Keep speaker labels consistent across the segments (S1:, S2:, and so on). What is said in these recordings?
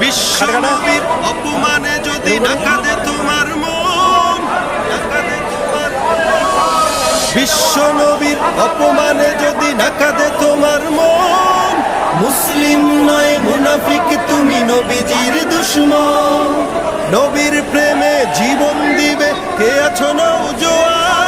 S1: বিশ্ব নবীর অপমানে যদি কাঁদে তোমার মন না কাঁদে তোমার বিশ্ব নবীর অপমানে যদি কাঁদে তোমার মন মুসলিম নয় মুনাফিক তুমি নবীজির দুশ্মন। নবীর প্রেমে জীবন দিবে কে আছো নৌজোয়ান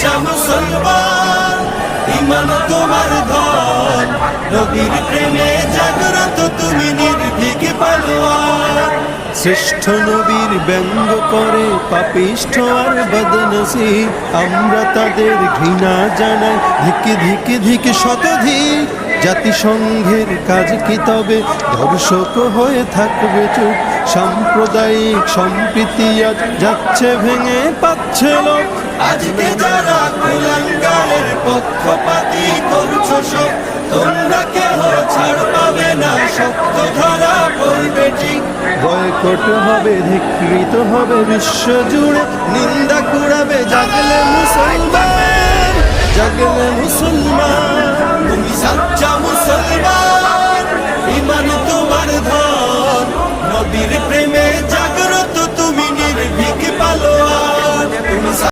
S1: মুসলমান ইমান তোমার ধন। নবীর প্রেমে জাগ্রত তুমি নির্ভীক পালোয়ার।
S2: শ্রেষ্ঠ নবীর ব্যঙ্গ করে পাপিষ্ঠ আর বদনসিব। আমরা তাদের ঘৃণা জানাই, ধিকে ধিকে ধিকে শতধিক। জাতিসংঘের কাজ কি তবে দর্শক হয়ে থাকবে চুপ। সাম্প্রদায়িক সম্প্রীতি আজ যাচ্ছে ভেঙে পাচ্ছে লোক
S1: আজকে যারা পক্ষপাতি করছ সব। তোমরা কেহ ছাড় পাবে না সত্য ধরা পড়বে ঠিক।
S2: বয়কট হবে, ধিকৃত হবে বিশ্ব জুড়ে নিন্দা কুড়াবে, জাগলে মুসলমান জাগলে মুসলমান।